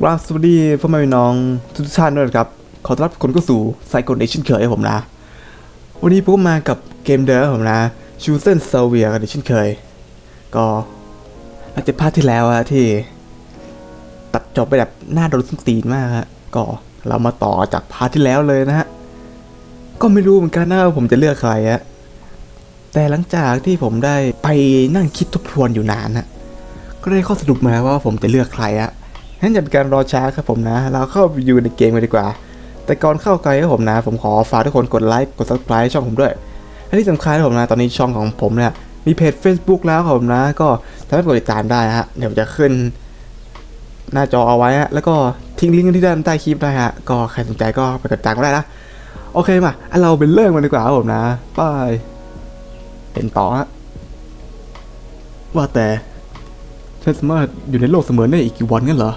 กราบสวัสดีพ่อแม่พี่น้องทุกท่านด้วยครับ ขอต้อนรับคนเข้าสู่ไซโคเนชั่นเคยผมนะ วันนี้ผมก็มากับเกมเดิมผมนะชูเซนเซเวียกันเช่นเคย ก็หลัจากพาร์ทที่แล้วอะที่ ตัดจบไปแบบหน้าโดนส้นตีนมากฮะก็เรามาต่อจากพาร์ทที่แล้วเลยนะฮะ ก็ไม่รู้เหมือนกันนะว่าผมจะเลือกใครอะแต่หลังจากที่ผมได้ไปนั่งคิดทบทวนอยู่นานนะก็ได้ข้อสรุปมาวว่าผมจะเลือกใครอะ งั้นอย่าเป็นการรอช้าครับผมนะ เราเข้าไปอยู่ในเกมกันดีกว่า แต่ก่อนเข้าไกลครับผมนะ ผมขอฝากทุกคนกดไลค์กด subscribe ช่องผมด้วยและที่สำคัญครับผมนะ ตอนนี้ช่องของผมเนี่ยมีเพจ Facebook แล้วครับผมนะ ก็สามารถกดติดตามได้ฮะเดี๋ยวจะขึ้น หน้าจอเอาไว้ฮะแล้วก็ทิ้งลิงก์ที่ด้านใต้คลิปได้ฮะก็ใครสนใจก็ไปกดติดตามก็ได้นะโอเคมาอะเราเป็นเรื่องมันดีกว่าครับผมนะไปเป็นต่อฮะว่าแต่ฉันสามารถอยู่ในโลกเสมือนได้อีกกี่วันงั้นเหรอ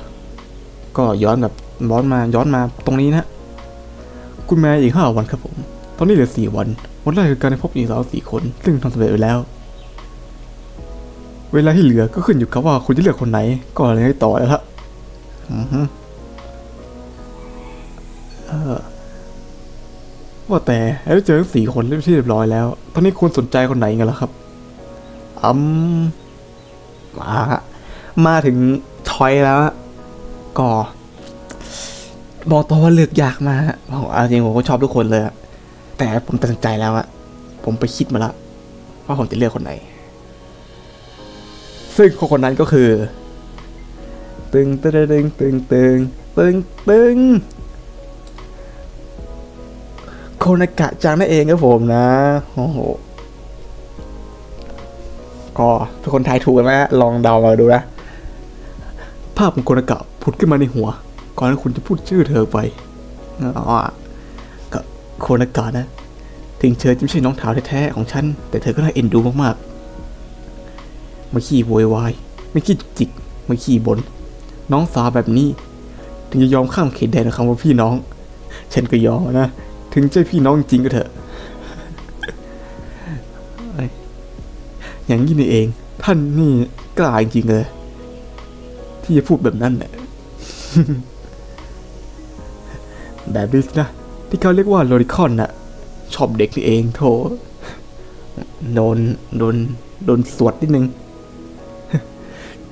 ก็ย้อนแบบย้อนมาย้อนมาตรงนี้นะคุณแม่อีกห้าวันครับผม ตอนนี้เหลือสี่วัน วันแรกคือการได้พบหญิงสาวสี่คน ซึ่งทำสำเร็จไปแล้ว เวลาที่เหลือก็ขึ้นอยู่กับว่าคุณจะเลือกคนไหน ก็อะไรให้ต่อแล้วละอือฮึว่าแต่แล้เจอทั้งสี่คนเรียบที่เรียบร้อยแล้ว ตอนนี้คุณสนใจคนไหนกันล่ะครับอืมมา มาถึงชอยแล้วฮะ ก็บอกตัวว่าเลือกยากมากผมเอาจริงผมก็ชอบทุกคนเลย แต่ผมตัดสินใจแล้วอะผมไปคิดมาแล้วว่าผมจะเลือกคนไหน ซึ่งคนคนนั้นก็คือ ตึงตึงตึงตึงตึงตึงตึงโคนากะจังนั่นเองครับผมนะ โอ้โห ก็ทุกคนทายถูกกันไหมฮะลองเดามาดูนะ ภาพของโคนากะ ผุดขึ้นมาในหัว ก่อนที่คุณจะพูดชื่อเธอไปอ๋อก็โคนากะนะ ถึงเธอจะไม่ใช่น้องสาวแท้ๆของฉัน แต่เธอก็น่าเอ็นดูมากๆไม่ขี้โวยวาย ไม่ขี้จิก ไม่ขี้บนน้องสาวแบบนี้ ถึงจะยอมข้ามเขตแดนคำว่าพี่น้อง ฉันก็ยอมนะ ถึงจะพี่น้องจริงก็เถอะอย่างนี้นี่เอง ท่านนี่กล้าจริงเลย ที่จะพูดแบบนั้นแหละ แบบนี้นะ ที่เขาเรียกว่าโลริคอนน่ะ ชอบเด็กนี่เองโถโดนโดนโดนสวดนิดนึง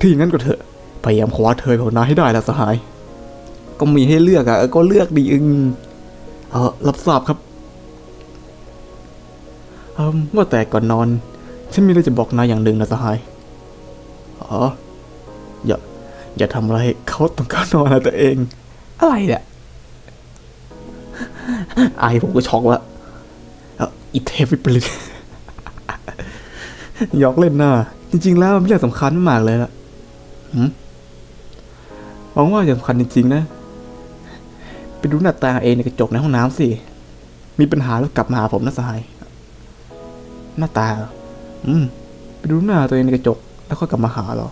ที่งั้นก็เถอะ พยายามคว้าเธอของนายให้ได้ล้วสหาย ก็มีให้เลือกอะเออก็เลือกดีอึงเออรับทราบครับเออว่าแต่ก่อนนอน ฉันมีอะไรจะบอกนายอย่างหนึ่งนะสหาย อ๋อ อย่า อย่าทำอะไรให้เขาต้องการนอนนะตัวเอง อะไรเนี่ยไอายผมก็ช็อกแล้วเอ่ออีเทฟิปริตหยอกเล่นนะจริง ๆ แล้วมันเรื่องสำคัญมากเลยล่ะหืมหวังว่าจะสำคัญจริง ๆ นะไปดูหน้าตาเองในกระจกในห้องน้ำสิ มีปัญหาแล้วกลับมาหาผมนะสหาย หน้าตาเหรออืม ไปดูหน้าตัวเองในกระจก แล้วก็กลับมาหาเหรอ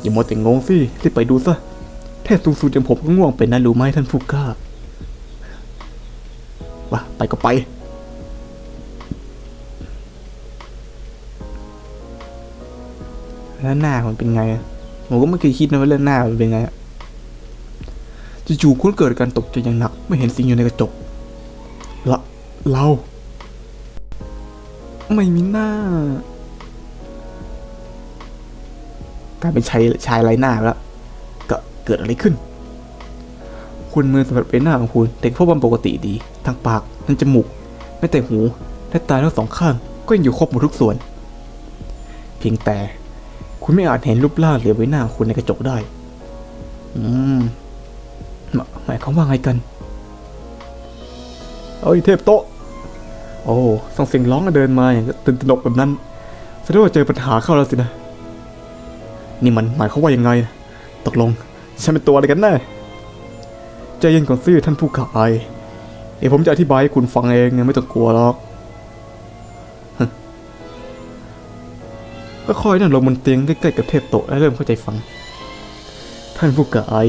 อย่ามัวแต่งงสิรีบไปดูซะแทบสูงสุดอย่างผมก็ง่วงเป็นนะรู้ไหมท่านผู้กล้าว่าไปก็ไป แล้วหน้ามันเป็นไงผมก็ไม่เคยคิดนะว่าเรื่องหน้ามันเป็นไงอะจู่ๆคุณเกิดการตกใจอย่างหนัก ไม่เห็นสิ่งอยู่ในกระจกละเรา ไม่มีหน้า กลายเป็นชายชายไร้หน้าแล้วก็เกิดอะไรขึ้น คุณมือสัมผัสเป็นหน้าของคุณแต่พวกมันปกติดี ทั้งปากทั้งจมูกแม้แต่หูและตาทั้งสองข้างก็ยังอยู่ครบหมดทุกส่วน เพียงแต่คุณไม่อาจเห็นรูปร่างหรือใบหน้าของคุณในกระจกได้ อืมหมหมายความว่าไงกัน เอ้ยเทพโตโอ้ส่งเสียงร้องแล้วเดินมาอย่างตื่นตระหนกแบบนั้นแสดงว่าเจอปัญหาเข้าแล้วสินะ นี่มันหมายความว่ายังไง ตกลงฉันเป็นตัวอะไรกันแน่ใจเย็นก่อนสิท่านผู้ขายเดี๋ยวผมจะอธิบายให้คุณฟังเองไม่ต้องกลัวหรอกฮะค่อยๆนั่งลงบนเตียงใกล้ๆกับเทพโตและเริ่มเข้าใจฟัง ท่านผู้กาย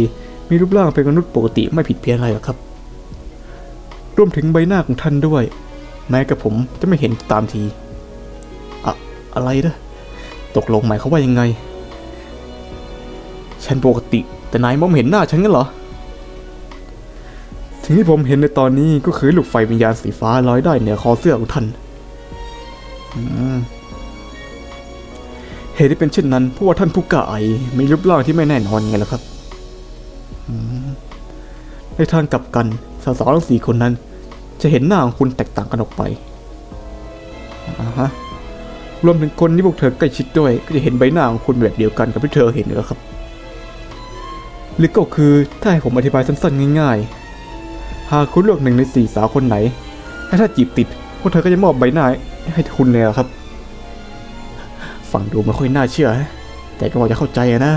มีรูปร่างเป็นมนุษย์ปกติไม่ผิดเพี้ยนอะไรหรอกครับ รวมถึงใบหน้าของท่านด้วย แม้กับผมจะไม่เห็นตามที อะ อะไรนะตกลงหมายเขาว่ายังไง ฉันปกติ แต่นายมองเห็นหน้าฉันงั้นเหรอ สิ่งที่ผมเห็นในตอนนี้ก็คือลูกไฟวิญญาณสีฟ้าลอยได้เหนือคอเสื้อของท่านเหตุที่เป็นเช่นนั้นเพราะว่าท่านผู้กาไอมีรูปร่างที่ไม่แน่นอนไงล่ะครับในทางกลับกันสาวๆทั้งสี่คนนั้น จะเห็นหน้าของคุณแตกต่างกันออกไปรวมถึงคนที่พวกเธอใกล้ชิดด้วย ก็จะเห็นใบหน้าของคุณแบบเดียวกันกับที่เธอเห็นนะครับ หรือก็คือถ้าให้ผมอธิบายสั้นๆง่ายๆ หากคุณเลือกหนึ่งในสี่สาวคนไหน และถ้าจีบติดพวกเธอก็จะมอบใบหน้าให้คุณเลยครับ ฟังดูไม่ค่อยน่าเชื่อฮะแต่ก็พอจะเข้าใจนะ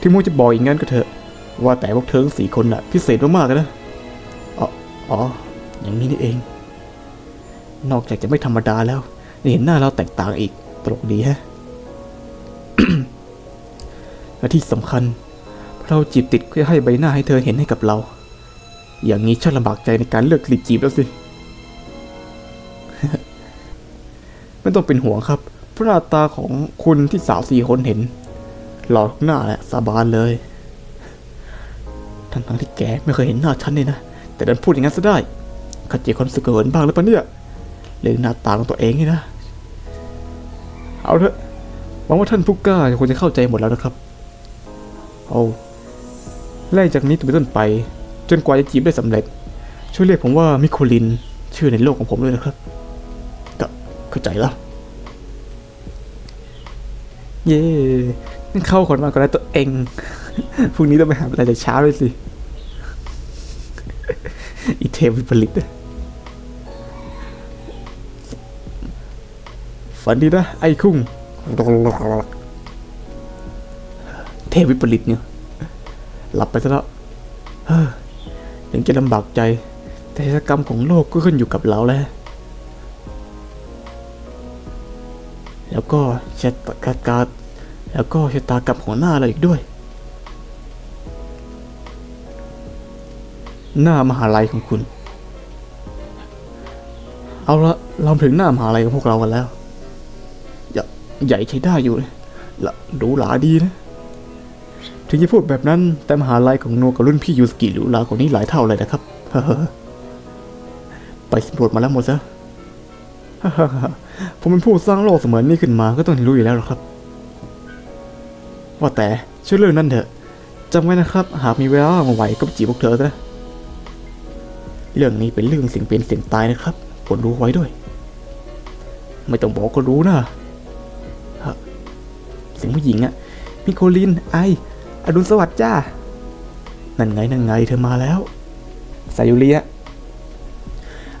ที่มูจะบอกอย่างนั้นก็เถอะ ว่าแต่พวกเธอทั้งสี่คนน่ะ พิเศษมากๆเลยนะอ๋ออ๋อ อย่างนี้นี่เอง นอกจากจะไม่ธรรมดาแล้วยังเห็นหน้าเราแตกต่างอีกตลกดีฮะ และที่สำคัญ เราจีบติดเพื่อให้ใบหน้าให้เธอเห็นให้กับเรา อย่างนี้ช่างลำบากใจในการเลือกกลีบจีบแล้วสิ ไม่ต้องเป็นห่วงครับพระหน้าตาของคุณที่สาวสี่คนเห็น หล่อทุกหน้าแหละสาบานเลยทั้งทั้งที่แกไม่เคยเห็นหน้าฉันเลยนะ แต่ดันพูดอย่างนั้นซะได้ขัดใจความสึกเหินบ้างหรือเปล่าเนี่ยเรื่อหน้าตาของตัวเองนี่นะ เอาเถอะหวังว่าท่านผู้กล้าคงจะเข้าใจหมดแล้วนะครับ เอาแรกจากนี้เป็นต้นไป จนกว่าจะจีบได้สำเร็จ ช่วยเรียกผมว่ามิโคลิน ชื่อในโลกของผมด้วยนะครับก็เข้าใจแล้ว เย่งั้นเข้าคนมาก็ได้ตัวเองพรุ่งนี้ต้องไปหาอะไรแต่เช้าเลยสิอีเทวิปริตฝันดีนะไอ้คุ้ง เทวิปริตเนี่ย หลับไปซะแล้วเฮ้อถึงจะลำบากใจ แต่ชะกรรมของโลกก็ขึ้นอยู่กับเราแล้ว แล้วก็ชะตากากาแล้วก็ชะตากรรมของหน้าเราอีกด้วย หน้ามหาลัยของคุณ เอาละเราถึงหน้ามหาลัยของพวกเรากันแล้ว ใหญ่ใช้ได้อยู่เลยละหรูหราดีนะ ถึงจะพูดแบบนั้นแต่มหาลัยของโนกับรุ่นพี่ยูสกิหรูหรากว่านี้หลายเท่าเลยนะครับไปสำรวจมาแล้วหมดซะผมเป็นผู้สร้างโลกเสมือนนี้ขึ้นมาก็ต้องรู้อยู่แล้วหรอครับ ว่าแต่ช่วยเรื่องนั้นเถอะจำไว้นะครับ หากมีเวลามาไหวก็จีบพวกเธอซะเรื่องนี้เป็นเรื่องเสิ่งเป็นเสิ่งตายนะครับผลรู้ไว้ด้วย ไม่ต้องบอกก็รู้นะะเสียงผู้หญิงอะมิโคลินไอ อดุลสวัสดิ์จ้า นั่นไงนั่นไงเธอมาแล้วสายุรีอะ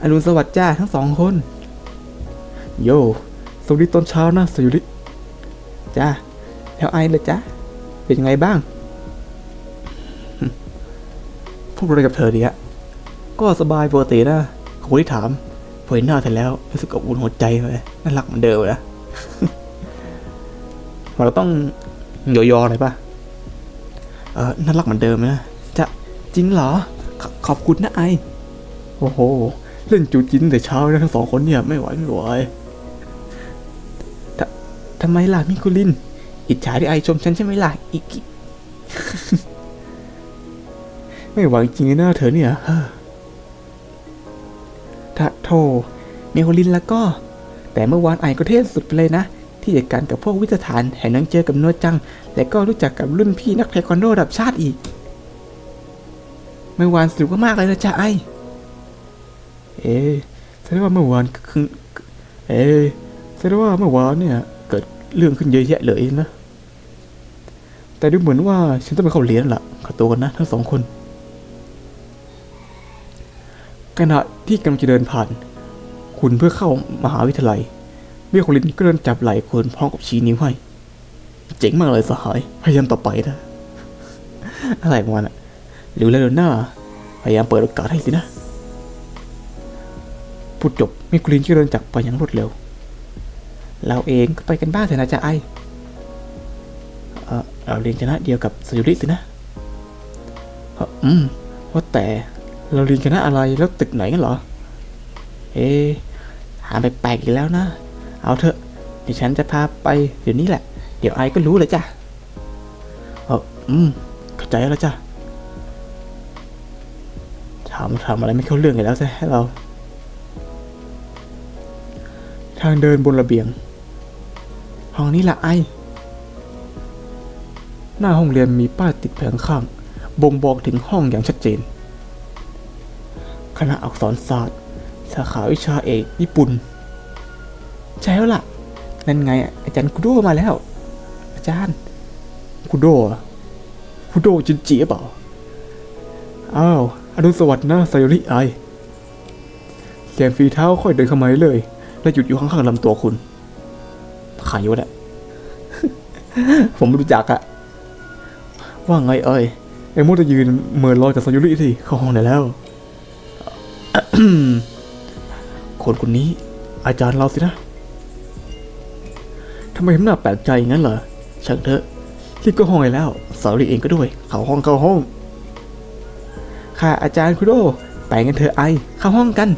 อดุลสวัสดิ์จ้าทั้งสองคน โยสวัสดีตอนเช้านะสายุริจ้าแล้วไอเลยจ้าเป็นยังไงบ้างพูดอะไรกับเธอดีอะก็สบายปกตินะขอบคุณที่ถามพอเห็นหน้าเธอแล้วรู้สึกอบอุ่นหัวใจเลยน่ารักเหมือนเดิมเลยนะเราต้องยอๆหน่อยป่ะ เออน่ารักเหมือนเดิมนะ จะจริงเหรอขขอบคุณนะไอ โอ้โห เล่นจูจินแต่เช้านะทั้งสองคนเนี่ยไม่ไหวไม่ไหวททำไมล่ะมิคุลิน อิจฉาที่ไอชมฉันใช่ไหมล่ะอีกไม่ไหวจริงๆนะเธอเนี่ยเฮ้อถ้าโทมิคุลินแล้วก็ แต่เมื่อวานไอก็เท่สุดไปเลยนะ ที่จัดการกับพวกวิทยาฐานแห่งนังเจอกับโนจัง และก็รู้จักกับรุ่นพี่นักเทควันโดระดับชาติอีกเมื่อวานสนุกมากเลยนะจ๊ะไอเอ๊แสดงว่าเมื่อวานคือเอ๊แสดงว่าเมื่อวานเนี่ยเกิดเรื่องขึ้นเยอะแยะเลยนะแต่ดูเหมือนว่าฉันต้องไปเข้าเรียนละขอตัวกันนะทั้งสองคนขณะที่กำลังจะเดินผ่าน คุณเพื่อเข้ามหาวิทยาลัย บี้ยโคลินก็เดินจับไหล่คุณพร้อมกับชี้นิ้วให้ เจ๋งมากเลยสหาย พยายามต่อไปนะ อะไรของมันอะหรือแล้วหน้า พยายามเปิดโอกาสให้สินะ พูดจบมิคุลินก็เดินจากไปอย่างรวดเร็ว เราเองก็ไปกันบ้างเถอะนะจ๊ะไอเออเราเรียนคณะเดียวกับสยุริสินะเอออืมว่าแต่เราเรียนคณะอะไรแล้วตึกไหนกันเหรอ เอ๊หาแปลกๆอีกแล้วนะ เอาเถอะเดี๋ยวฉันจะพาไปเดี๋ยวนี้แหละ เดี๋ยวไอก็รู้เลยจ้ะเอออืมเข้าใจแล้วจ้ะถามถามอะไรไม่เข้าเรื่องกันแล้วใช่ให้เรา ทางเดินบนระเบียง ห้องนี้แหละไอ หน้าห้องเรียนมีป้ายติดแผงข้าง บ่งบอกถึงห้องอย่างชัดเจน คณะอักษรศาสตร์ สาขาวิชาเอกญี่ปุ่น ใช่แล้วล่ะ นั่นไง อาจารย์คุโดมาแล้ว อาจารย์คุโดคุโดจินจิหรือเปล่า อ้าวอรุณสวัสดิ์นะไซริไอเสียงฝีเท้าค่อยเดินเข้ามาเลย และหยุดอยู่ข้างๆลำตัวคุณใครวะเนี่ยผมไม่รู้จักอะว่าไงเอ้ยไอ้มดจะยืนเหมือนลอยกับไซริสิเข้าห้องไหนแล้ว คนคนนี้ อาจารย์เราสินะ ไมทำหน้าแปลกใจอย่างนั้นเหรอช่างเถอะรีบก็ห้องไปแล้วสาวรีเองก็ด้วย เข้าห้องเข้าห้อง ค่ะอาจารย์คุโดไปกันเถอะไอ เข้าห้องกัน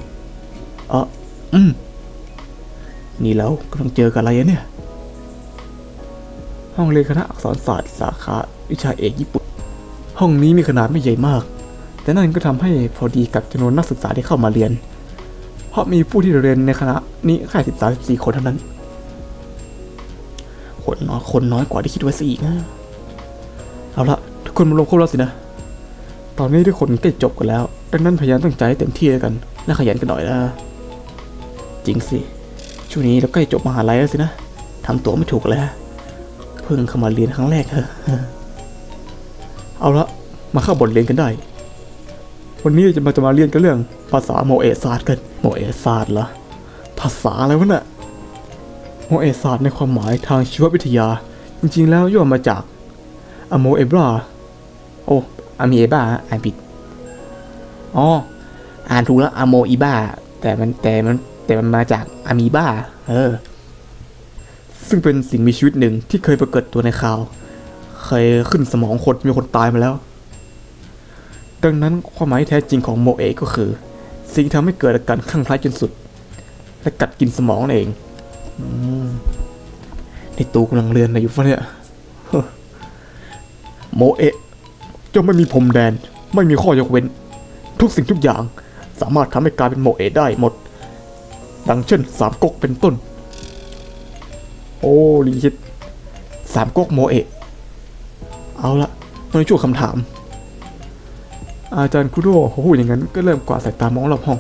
เอออืม นี่แล้วกำลังเจอกับอะไรเนี่ย ห้องเรียนคณะอักษรศาสตร์สาขาวิชาเอกญี่ปุ่น ห้องนี้มีขนาดไม่ใหญ่มาก แต่นั่นก็ทำให้พอดีกับจำนวนนักศึกษาที่เข้ามาเรียน เพราะมีผู้ที่เรียนในคณะนี้แค่สิบสามสิบสี่คนเท่านั้น คนน้อยคนน้อยกว่าที่คิดไว้ซะอีกนะเอาละทุกคนมาลงครบแล้วสินะ ตอนนี้ทุกคนใกล้จบกันแล้ว ดังนั้นพยายามตั้งใจให้เต็มที่แล้วกัน และขยันกันหน่อยนะจริงสิช่วงนี้เราใกล้จบมหาลัยแล้วสินะทำตัวไม่ถูกแล้วเพิ่งเข้ามาเรียนครั้งแรกเถอะเอาละมาเข้าบทเรียนกันได้ วันนี้จะมาจะมาเรียนกันเรื่องภาษาโมเอะศาสตร์กัน โมเอะศาสตร์เหรอภาษาอะไรวะเนี่ย โมเอศาสตร์ในความหมายทางชีววิทยา จริงๆ แล้วย่อมาจากอโมเอบราโอ้อามีเอบาอ่านผิดอ๋ออ่านถูกแล้วอโมอีบาแต่มันแต่มันแต่มันมาจากอามีบาเออ ซึ่งเป็นสิ่งมีชีวิตหนึ่งที่เคยปรากฏตัวในข่าว เคยขึ้นสมองคนมีคนตายมาแล้ว ดังนั้นความหมายแท้จริงของโมเอก็คือ สิ่งที่ทำให้เกิดอาการคลั่งไคล้จนสุด และกัดกินสมองเอง นตูกำลังเรียนอะไรอยู่ฟะเนี่ยโมเอะจะไม่มีพรมแดน ไม่มีข้อยกเว้น ทุกสิ่งทุกอย่าง สามารถทำให้กลายเป็นโมเอะได้หมด ดังเช่นสามก๊กเป็นต้น โอ้ลิชิตสามก๊กโมเอะเอาละตอนช่วงคำถาม อาจารย์คุโดเขาพูดอย่างนั้นก็เริ่มกวาดสายตามองรอบห้อง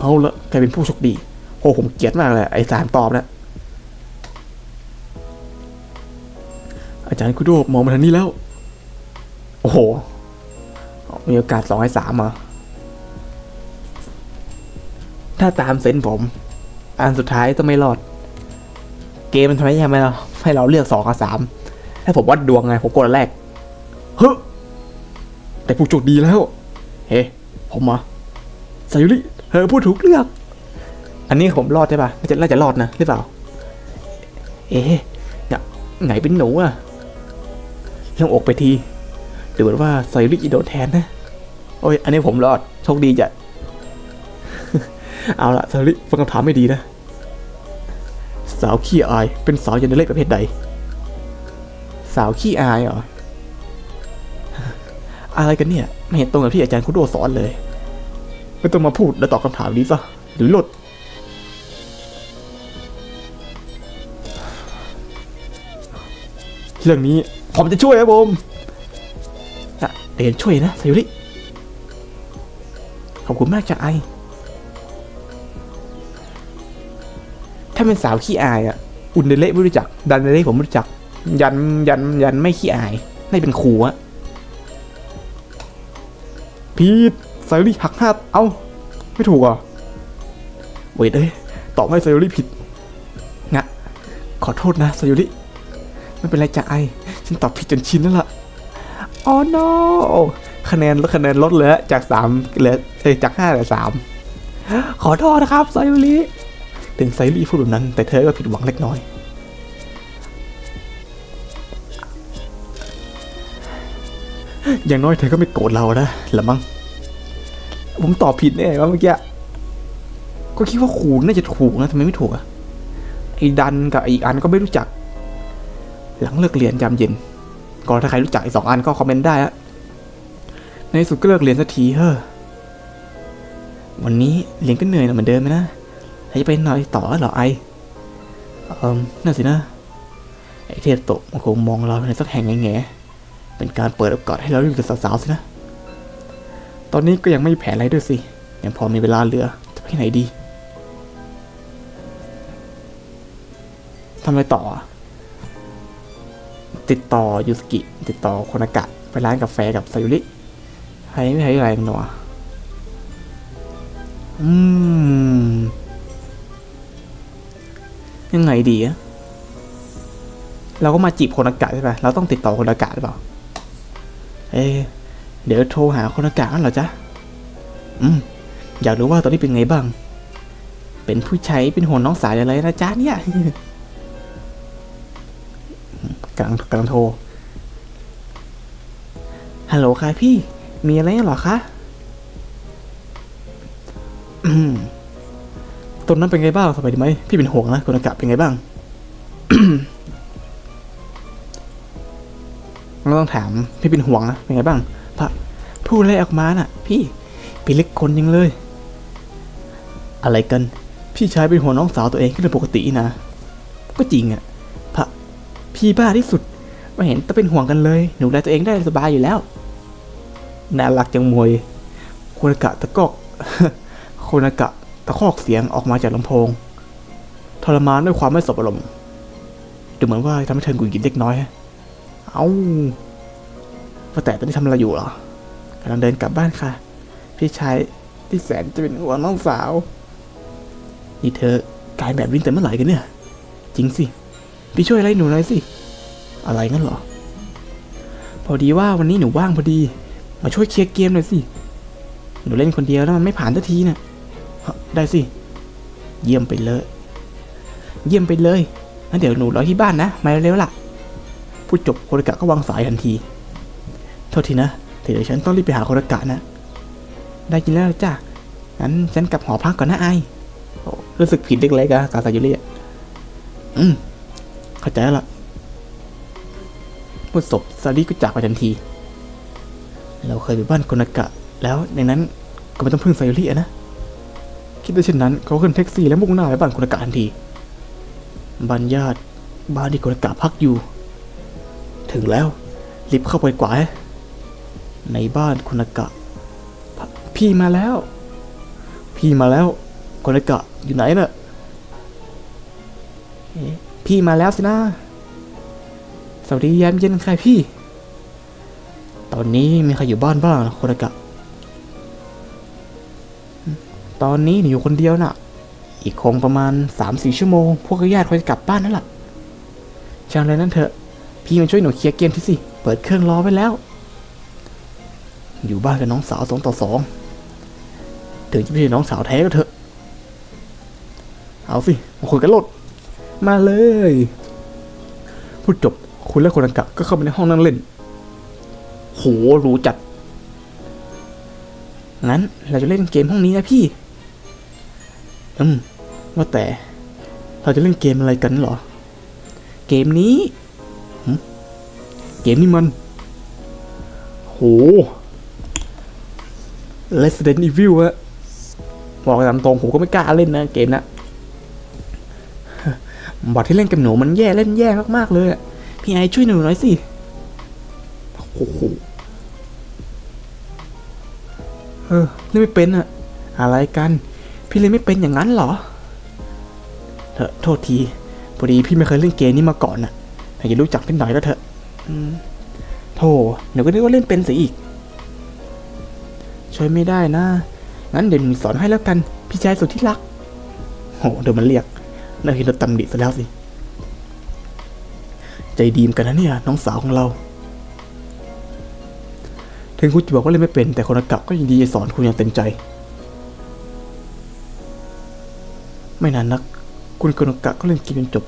เอาละกลายเป็นผู้โชคดี โอ้ผมเกลียดมากเลยไอสารตอบนะอาจารย์คุโดมองมาทางนี้แล้ว โอ้โห มีโอกาสสองให้สามเหรอถ้าตามเซนผม อันสุดท้ายต้องไม่รอด เกมมันทำไมยังไม่เราให้เราเลือกสองกับสามให้ผมวัดดวงไง ผมกดแรก เฮ้แต่ผู้โชคดีแล้ว เฮ้ ผมมาสายุริเธอพูดถูกเลือก อันนี้ผมรอดใช่ปะน่าจะน่าจะรอดนะหรือเปล่า เอ๊ะเนี่ยไงเป็นหนูอะลงอกไปทีหมือว่าไซริจะโดนแทนนะโอ้ยอันนี้ผมรอดโชคดีจ้ะเอาละไซริฟังคำถามไม่ดีนะ สาวขี้อาย เป็นสาวยันเล็กประเภทใด สาวขี้อายเหรอ อะไรกันเนี่ย ไม่เห็นตรงกับที่อาจารย์คุโดสอนเลย ไม่ต้องมาพูดและตอบคำถามนี้ซะหรือหลด เรื่องนี้ผมจะช่วยครับผมอะเดี๋ยวช่วยนะสายุริขอบคุณมากจากไอ ถ้าเป็นสาวขี้อายอะ อุนเดเละไม่รู้จัก ดันเดเละผมไม่รู้จัก ยันยันยันไม่ขี้อายไม่เป็นครูอะพีทสายุริหักห้าเอ้า ไม่ถูกอะเวทเอ้ยตอบให้สายุริผิดงะขอโทษนะสายุริ ไม่เป็นไรจ้ะไอ ฉันตอบผิดจนชินแล้วล่ะอ๋อ no คะแนนลดคะแนนลดเหลือจากสามเหลือเอ้ยจากห้าเหลือสามขอโทษนะครับไซรีถึงไซรีพูดแบบนั้น แต่เธอก็ผิดหวังเล็กน้อย อย่างน้อยเธอก็ไม่โกรธเรานะละมั้งผมตอบผิดแน่ว่าเมื่อกี้ก็คิดว่าขูน่าจะถูกนะทำไมไม่ถูกอะไอ้ดันกับไอ้อีกอันก็ไม่รู้จัก หลังเลิกเรียนยามเย็น ก็ถ้าใครรู้จักอีกสองอันก็คอมเมนต์ได้ฮะในสุดก็เลิกเรียนสักทีเฮ้อวันนี้เรียนก็เหนื่อยเหมือนเดิมนะแล้วจะไปนอนต่อเหรอไอเออนั่นสินะ ไอเทพโตะมันคงมองเราในสักแห่งแง่ๆเป็นการเปิดโอกาสให้เราอยู่กับสาวๆสินะ ตอนนี้ก็ยังไม่มีแผนอะไรด้วยสิ ยังพอมีเวลาเหลือ จะไปไหนดีทำอะไรต่ออะ ติดต่อยูสกิ ติดต่อโคนากะไปร้านกาแฟกับซายุริใครไม่ใช่อะไรกันหนออืม ยังไงดีอะเราก็มาจีบโคนากะใช่ปะเราต้องติดต่อโคนากะหรือเปล่า เอ๊เดี๋ยวโทรหาโคนากะนั่นเหรอจ๊ะ อืม อยากรู้ว่าตอนนี้เป็นไงบ้าง เป็นผู้ใช้เป็นห่วงน้องสาวอะไรนะจ๊ะเนี่ย กลังกลังโทรฮัลโหลค่ะพี่ มีอะไรเหรอคะตนนั้นเป็นไงบ้างสบายดีไหมพี่เป็นห่วงนะคุณอากาศเป็นไงบ้างเราต้องถาม พี่เป็นห่วงนะเป็นไงบ้างพระพูดอะไรออกมาน่ะ พี่พี่เล็กคนยังเลย อะไรกัน พี่ชายเป็นห่วงน้องสาวตัวเองก็เป็นปกตินะ ก็จริงอะพระ พี่บ้าที่สุด ไม่เห็นต้องเป็นห่วงกันเลย หนูดูแลตัวเองได้สบายอยู่แล้ว น่ารักจังมวย โคนากะตะกอกโคนากะตะคอกเสียงออกมาจากลำโพง ทรมานด้วยความไม่สบอารมณ์ดูเหมือนว่าทำให้เธอหงุดหงิดเล็กน้อย เอ้าว่าแต่ตอนนี้ทำอะไรอยู่เหรอกำลังเดินกลับบ้านค่ะ พี่ชายที่แสนจะเป็นห่วงน้องสาว นี่เธอกลายแบบวิ่งแต่เมื่อไหร่กันเนี่ย จริงสิ พี่ช่วยอะไรหนูหน่อยสิ อะไรงั้นเหรอ พอดีว่าวันนี้หนูว่างพอดี มาช่วยเคลียร์เกมหน่อยสิ หนูเล่นคนเดียวแล้วมันไม่ผ่านสักทีนะ่ะได้สิ เยี่ยมไปเลย เยี่ยมไปเลยงั้นเดี๋ยวหนูรอที่บ้านนะ มาเร็วๆล่ะ พูดจบโครกะก็วางสายทันที โทษทีนะแต่เดี๋ยวฉันต้องรีบไปหาโครกะนะ ได้ยินแล้วจ้ะ งั้นฉันกลับหอพักก่อนนะไอรู้สึกผิดเล็กๆอะกาซายุริอะอืม เข้าใจแล้วล่ะพูดศพซาริก็จากไปทันที เราเคยไปบ้านโคนากะ แล้วในนั้นก็ไม่ต้องพึ่งซายุริอะนะ คิดได้เช่นนั้นเขาขึ้นแท็กซี่แล้วมุ่งหน้าไปบ้านโคนากะทันทีบ้านญาติบ้านที่โคนากะพักอยู่ ถึงแล้วรีบเข้าไปกว่าในบ้านโคนากะ พี่มาแล้ว พี่มาแล้วโคนากะอยู่ไหนน่ะเอ๊ะ พี่มาแล้วสินะ สวัสดียามเย็นค่ะพี่ ตอนนี้มีใครอยู่บ้านบ้างโคนากะ ตอนนี้หนูอยู่คนเดียวน่ะ อีกคงประมาณสามสี่ชั่วโมง พวกญาติคงจะกลับบ้านนั่นแหละช่างเลยนั่นเถอะ พี่มาช่วยหนูเคลียร์เกมที่สิ เปิดเครื่องรอไว้แล้ว อยู่บ้านกับน้องสาวสองต่อสองถึงจะไม่ใช่น้องสาวแท้ก็เถอะ เอาสิมาคุยกันโลด มาเลย พูดจบคุณและคนอังกะก็เข้าไปในห้องนั่งเล่นโหหรู้จัด งั้นเราจะเล่นเกมห้องนี้นะพี่ อืม ว่าแต่ เราจะเล่นเกมอะไรกันหรอ เกมนี้ เกมนี้มัน โห Resident Evil อะบอกตามตรงผมก็ไม่กล้าเล่นนะเกมนะ บอทที่เล่นกับหนูมันแย่เล่นแย่มากๆเลยอะพี่ไอช่วยหนูหน่อยสิโอ้โหเออเล่นไม่เป็นอะอะไรกัน พี่เล่นไม่เป็นอย่างนั้นเหรอเถอะโทษทีพอดีพี่ไม่เคยเล่นเกมนี้มาก่อนน่ะอยากจะรู้จักนิดหน่อยก็เถอะโธ่หนูก็นึกว่าเล่นเป็นสียอีก ช่วยไม่ได้นะ งั้นเดี๋ยวหนูสอนให้แล้วกัน พี่ชายสุดที่รักโหเดี๋ยวมันเรียก น่าเห็นเราตำหนิซะแล้วสิ ใจดีมกันนะเนี่ย น้องสาวของเรา ถึงคุณจะบอกว่าเล่นไม่เป็น แต่คนอากะก็ยินดีสอนคุณอย่างเต็มใจ ไม่นานนัก คุณคนกะก็เล่นเกมจนจบ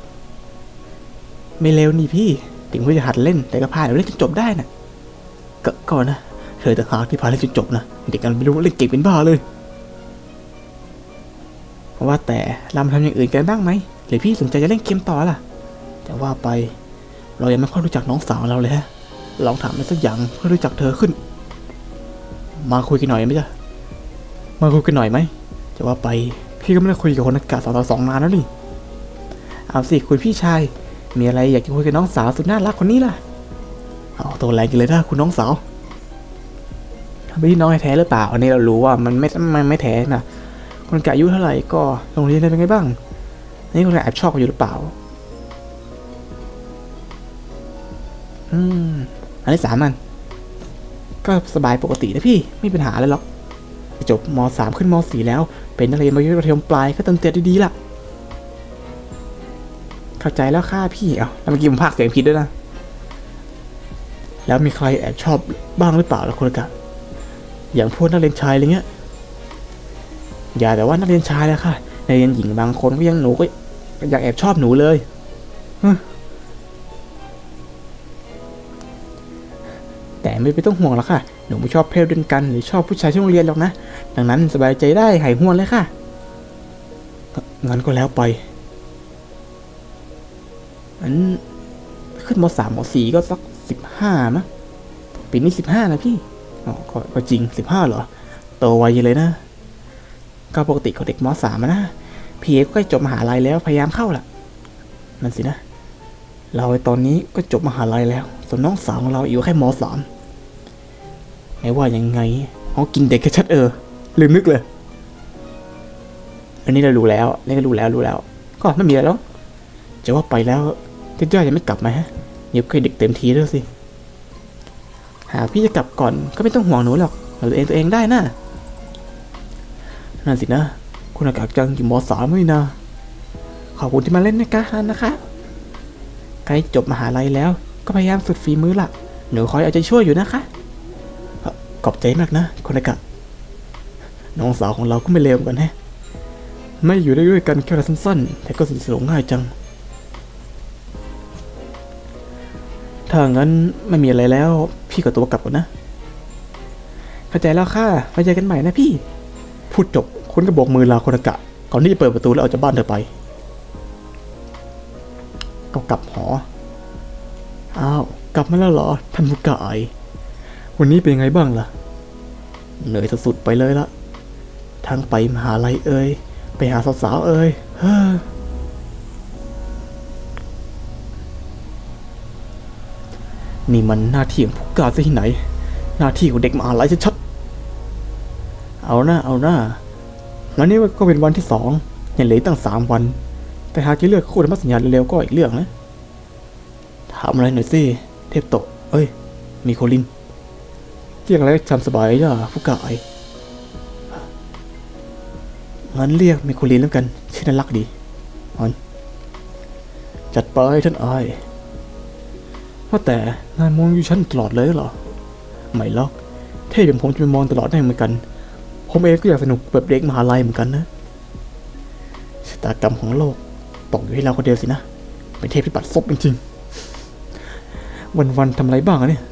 ไม่เร็วนี่พี่ ถึงว่าจะหัดเล่นแต่ก็พาเดี๋ยวเล่นจนจบได้นะก็ก่อนนะเธอต่างหาที่พาเล่นจนจบนะเด็กกันไม่รู้ว่าเล่นเก่งเป็นบ้าเลย ว่าแต่เรามาทำอย่างอื่นกันบ้างไหมหรือพี่สนใจจะเล่นเกมต่อล่ะ แต่ว่าไปเรายังไม่ค่อยรู้จักน้องสาวเราเลยฮะลองถามอะไรสักอย่างเพื่อรู้จักเธอขึ้น มาคุยกันหน่อยไหมจ๊ะมาคุยกันหน่อยไหมจะว่าไปพี่ก็ไม่ได้คุยกับคนอากาศสองต่อสองนานแล้วนี่เอาสิคุณพี่ชาย มีอะไรอยากจะคุยกับน้องสาวสุดน่ารักคนนี้ล่ะเอาตัวแรงกันเลยนะคุณน้องสาวไม่ได้น้องแท้หรือเปล่า อันนี้เรารู้ว่ามันไม่มันไม่แท้นะ คนแกะอายุเท่าไหร่ก็โรงเรียนเป็นไงบ้าง นี่คนแอบชอบกันอยู่หรือเปล่า อืม อันที่สามมันก็สบายปกตินะพี่ ไม่มีปัญหาอะไรหรอก จบมสามขึ้นมสี่แล้ว เป็นนักเรียนมัธยมปลายก็เติมเต็มดีๆล่ะ เข้าใจแล้วค่ะพี่ เอาแล้วเมื่อกี้ผมพากเสียงผิดด้วยนะ แล้วมีใครแอบชอบบ้างหรือเปล่าล่ะคนละกะอย่างพวกนักเรียนชายอะไรเงี้ย อย่าแต่ว่านักเรียนชายแล้วค่ะนักเรียนหญิงบางคนก็ยังหนูก็อยากแอบชอบหนูเลยแต่ไม่ไปต้องห่วงหรอกค่ะ หนูไม่ชอบเพศเดียวกันหรือชอบผู้ชายที่โรงเรียนหรอกนะ ดังนั้นสบายใจได้หายห่วงเลยค่ะงั้นก็แล้วไปอันขึ้นมสามมสี่ก็สักสิบห้ามั้งปีนี้สิบห้านะพี่ อ๋อก็ก็จริงสิบห้าเหรอ โตไวเลยนะ ก็ปกติของเด็กมสามอะนะพี่เอกก็ใกล้จบมหาลัยแล้วพยายามเข้าล่ะ นั่นสินะ เราตอนนี้ก็จบมหาลัยแล้วส่วนน้องสาวของเราอยู่แค่มสามไม่ว่ายังไงเขากินเด็กแค่ชัดเออลืมนึกเลย อันนี้เรารู้แล้วนี่ก็รู้แล้วรู้แล้ว ก็ไม่มีอะไรแล้วจะว่าไปแล้วเจ้ายังไม่กลับมาฮะเดี๋ยวเคยเด็กเต็มทีแล้วสิ หากพี่จะกลับก่อนก็ไม่ต้องห่วงหนูหรอกเราเองตัวเองได้น่ะ นั่นสินะ คุณอากาศจังอยู่มสามไม่นะ ขอบคุณที่มาเล่นนการนะคะใกล้จบมหาลัยแล้ว ก็พยายามสุดฝีมือละหนูคอยเอาใจช่วยอยู่นะคะ ขอบใจมากนะ คุณอากาศน้องสาวของเราก็ไม่เลวเหมือนกันแฮะไม่อยู่ได้ด้วยกันแค่เวลาสั้นๆ แต่ก็สนิทสนมง่ายจัง ถ้างั้นไม่มีอะไรแล้ว พี่ก็ตัวกลับก่อนนะ เข้าใจแล้วค่ะไว้เจอกันใหม่นะพี่ พูดจบคุณก็โบกมือลาคนอากะ ก่อนที่จะเปิดประตูแล้วออกจากบ้านเธอไป ก็กลับหอ อ้าว กลับมาแล้วเหรอท่านผู้กาย วันนี้เป็นยังไงบ้างล่ะ เหนื่อยสุดๆไปเลยละทั้งไปมหาลัยเอ่ยไปหาสาวๆเอ่ยเฮ้อนี่มันหน้าที่ของผู้กาซะที่ไหน หน้าที่ของเด็กมหาลัยชัด เอาหน้าเอาหน้า แล้วนี่ก็เป็นวันที่สองยังเหลือตั้งสามวัน แต่หากจะเลือกคู่ธรรมสัญญาเร็วๆก็อีกเรื่องนะถามอะไรหน่อยสิเทพตะเอ้ย มีโคลินเรียกอะไรจำสบายจ้ะผู้กาไองั้นเรียกไมโคลีนแล้วกันชื่อน่ารักดีออนจัดไปท่านอายว่าแต่นายมองอยู่ฉันตลอดเลยเหรอ ไม่หรอกเท่เป็นผมจะไปมองตลอดได้เหมือนกัน ผมเองก็อยากสนุกแบบเด็กมหาลัยเหมือนกันนะชะตากรรมของโลกตกอยู่ให้เราคนเดียวสินะ เป็นเทพที่ปัดซบจริงๆ วันๆทำอะไรบ้างอะเนี่ย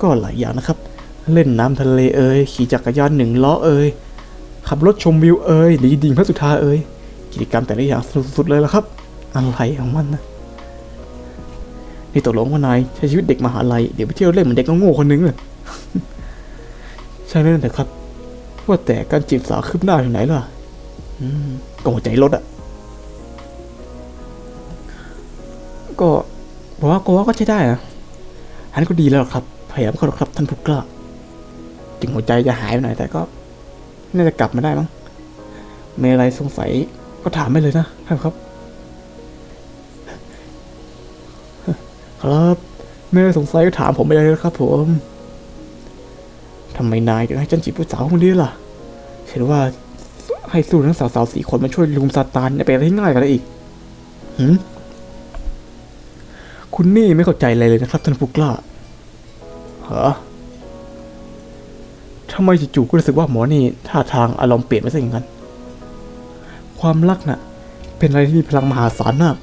ก็หลายอย่างนะครับ เล่นน้ำทะเลเอ่ยขี่จักรยานหนึ่งล้อเอ่ยขับรถชมวิวเอ่ยดีดิ่งพระสุธาเอ่ยกิจกรรมแต่ละอย่างสนุกสุดๆเลยละครับ อะไรของมันนะนี่ตกลงว่านายใช้ชีวิตเด็กมหาลัยเดี๋ยวไปเที่ยวเล่นเหมือนเด็กโง่ๆคนนึงเลยใช่ไหมนั่นแต่ครับ ว่าแต่การจีบสาวคืบหน้าอยู่ไหนล่ะก็หัวใจลดอะก็ผมว่าก็ว่าก็ใช้ได้นะอันนก็ดีแล้วครับ พยายามเข้าครับท่านผู้กล้าถึงหัวใจจะหายไปหน่อยแต่ก็ น่าจะกลับมาได้มั้งมีอะไรสงสัยก็ถามไปเลยนะท่านครับ ครับไม่ได้สงสัยก็ถามผมไปเลยนะครับผม ทำไมนายถึงให้ฉันจีบผู้สาวคนนี้ล่ะเห็นว่าให้สู้ทั้งสาวๆสี่คนมาช่วยลุมซาตานเนี่ยเป็นอะไรง่ายกว่านั้นอีกหืมคุณนี่ไม่เข้าใจอะไรเลยนะครับท่านผู้กล้าเหรอทำไมจู่ๆก็รู้สึกว่าหมอนี่ท่าทางอารมณ์เปลี่ยนไปซะอย่างนั้น ความรักน่ะ เป็นอะไรที่มีพลังมหาศาลมาก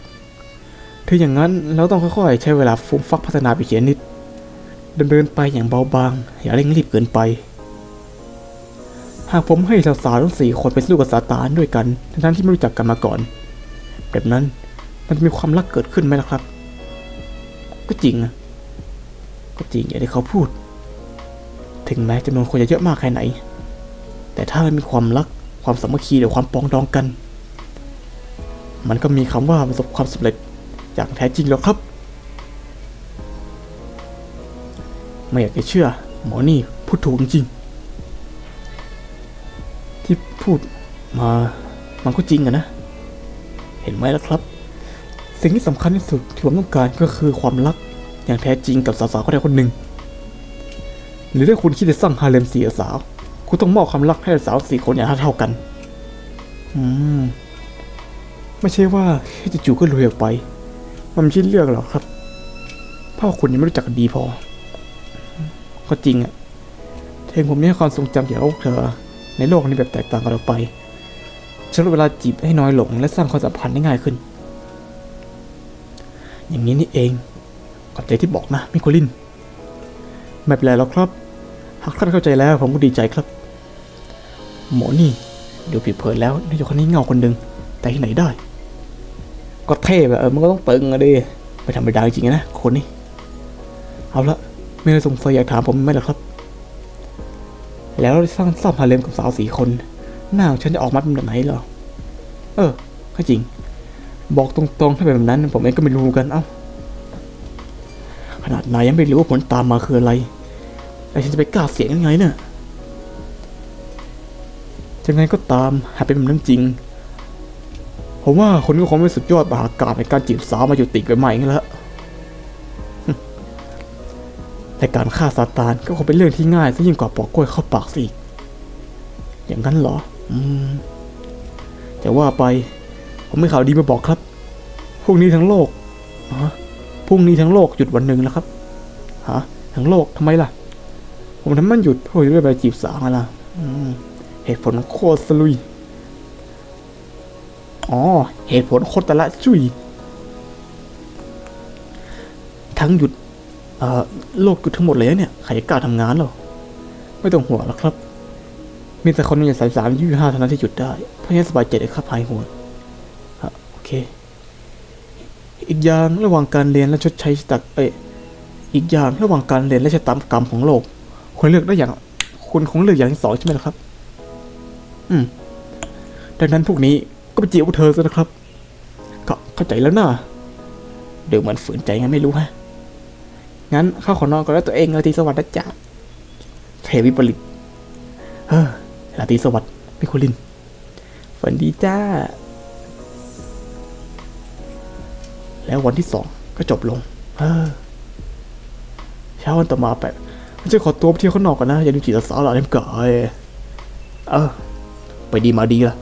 ถ้าอย่างนั้นเราต้องค่อยๆ ใช้เวลาฟูมฟักพัฒนาไปเขียนนิด ดำเนินไปอย่างเบาบาง อย่าเร่งรีบเกินไป หากผมให้สาวๆทั้งสี่คนไปสู้กับซาตานด้วยกัน ทั้งที่ไม่รู้จักกันมาก่อน แบบนั้นมันจะมีความรักเกิดขึ้นไหมล่ะครับ ก็จริงนะก็จริงอย่างที่เขาพูด ถึงแม้จำนวนคนจะเยอะมากแค่ไหน แต่ถ้ามีความรักความสามัคคีหรือความปองดองกัน มันก็มีคำว่าประสบความสำเร็จอย่างแท้จริงแล้วครับ ไม่อยากจะเชื่อ หมอนี่พูดถูกจริง ที่พูดมามันก็จริงอะนะ เห็นไหมล่ะครับ สิ่งที่สำคัญที่สุดที่ผมต้องการก็คือความรักอย่างแท้จริงกับสาวๆคนใดคนหนึ่ง หรือถ้าคุณคิดจะสร้างฮาเลมสี่สาว คุณต้องมอบความรักให้สาวสี่คนอย่างเท่ากัน อืม ไม่ใช่ว่าแค่จู่ๆก็รวยออกไป มันไม่ใช่เรื่องหรอกครับเพราะว่าคุณยังไม่รู้จักดีพอ ก็จริงอะเทงผมมีความทรงจำเกี่ยวกับเธอ ในโลกนี้แบบแตกต่างกันออกไปใช้เวลาจีบให้น้อยลงและสร้างความสัมพันธ์ได้ง่ายขึ้น อย่างนี้นี่เองขอบใจที่บอกนะมิโคลิน ไม่เป็นไรหรอกครับ หากท่านเข้าใจแล้วผมก็ดีใจครับ หมอนี่ดี๋ยวผิดเผยแล้วนายกคนนี้เงาคนหนึ่งแต่ที่ไหนได้ ก็เท่แบบเออมันก็ต้องตึงอะดิไม่ธรรมดาจริงๆนะคนนี้ เอาละ ไม่ได้สงสัยอยากถามผมไหมล่ะครับ แล้วสร้างซ่อมฮาเลมกับสาวสี่คน หน้าของฉันจะออกมาเป็นแบบไหนเหรอ เออก็จริง บอกตรงๆ ถ้าเป็นแบบนั้น ผมเองก็ไม่รู้กัน เอ้า ขนาดนายยังไม่รู้ว่าผลตามมาคืออะไร แล้วฉันจะไปกล้าเสียงยังไงเนี่ยยังไงก็ตาม หากเป็นแบบนั้นจริง ผมว่าคนก็คงไม่สุดยอดบาหากาศในการจีบสาวมาอยู่ติดกันใหม่กันแล้ว แต่การฆ่าซาตานก็คงเป็นเรื่องที่ง่ายซะยิ่งกว่าปอกกล้วยเข้าปากสิอย่างนั้นเหรอ อืม แต่ว่าไป ผมไม่ข่าวดีมาบอกครับ พรุ่งนี้ทั้งโลกฮะพรุ่งนี้ทั้งโลกหยุดวันหนึ่งแล้วครับ ฮะ ทั้งโลกทำไมล่ะ ผมทำมันหยุดเพราะจะไปจีบสาวไงล่ะอืมเหตุผลโคตรสลุย อ๋อ เหตุผลโคตรตะละจุย ทั้งหยุด โลกหยุดทั้งหมดเลยนะเนี่ยใครกล้าทำงานหรอ ไม่ต้องห่วงหรอกครับ มีแต่คนอย่างสามสามยี่ห้าเท่านั้นที่หยุดได้ เพราะฉะนั้นสบายใจเลยครับหายห่วงฮะโอเค อีกอย่างระหว่างการเรียนและชดใช้ชะตาเอ้อีกอย่างระหว่างการเรียนและชะตากรรมของโลกคุณเลือกได้อย่างคุณคงเลือกอย่างที่สองใช่ไหมล่ะครับ อืมดังนั้นพวกนี้ก็ไปจีบพวกเธอซะนะครับ ก็เข้าใจแล้วนะเดี๋ยวเหมือนฝืนใจงั้นไม่รู้ฮะ งั้นข้าขอนอนก่อนแล้วตัวเองราตรีสวัสดิ์นะจ๊ะเทวิปริตเฮ้อราตรีสวัสดิ์มิคุลินฝันดีจ้า แล้ววันที่สองก็จบลง เออเช้าวันต่อมาไปฉันจะขอตัวไปเที่ยวข้างนอกก่อนนะ อย่าดูจีบสาวหล่อเล่มก่อเออ ไปดีมาดีละ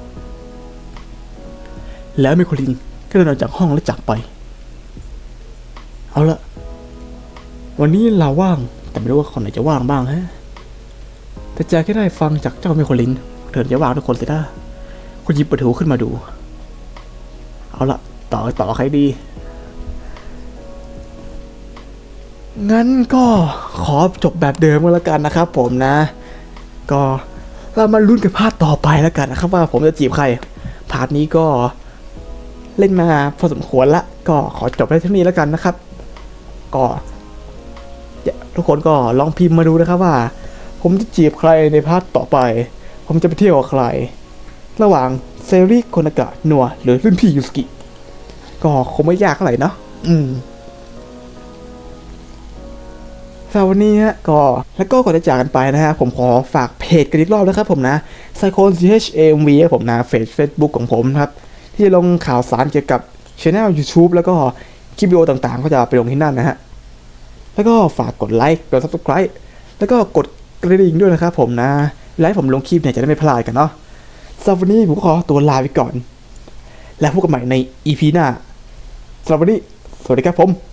แล้วมิโคลินก็เดินออกจากห้องและจากไป เอาละ วันนี้เราว่าง แต่ไม่รู้ว่าคนไหนจะว่างบ้างฮะ แต่แจ็คก็ได้ฟังจากเจ้ามิโคลินเดินจะว่างทุกคนสิท่าคุณหยิบประตูขึ้นมาดู เอาละต่อต่อใครดี งั้นก็ขอจบแบบเดิมก็แล้วกันนะครับผมนะ ก็เรามาลุ้นกับพาร์ทต่อไปแล้วกันนะครับ ว่าผมจะจีบใคร พาร์ทนี้ก็เล่นมาพอสมควรละ ก็ขอจบได้เท่านี้แล้วกันนะครับ ก็ ทุกคนก็ลองพิมพ์มาดูนะครับว่า ผมจะจีบใครในพาร์ทต่อไป ผมจะไปเที่ยวกับใคร ระหว่างเซริโคนากะนัวหรือรุ่นพี่ยูสกิก็คงไม่ยากเท่าไรเนอะอืมสำหรับวันนี้ฮะก็แล้วก็ก่อนจะจากกันไปนะฮะผมขอฝากเพจกันอีกรอบนะครับผมนะ p s y c h o c h a m v ครับผมนะเฟซเฟซบุ๊กของผมครับ ที่จะลงข่าวสารเกี่ยวกับช anel YouTube แล้วก็คลิปวิดีโอต่างๆ ก็จะไปลงที่นั่นนะฮะ แล้วก็ฝากกดไลค์กด subscribe แล้วก็กดกระดิ่งด้วยนะครับผมนะไลค์ผมลงคลิปเนี่ยจะได้ไม่พลาดกันเนาะสำหรับวันนี้ผมขอตัวลาไปก่อน แล้วพบกันใหม่ใน EP หน้าสำหรับวันนี้ สวัสดีครับผม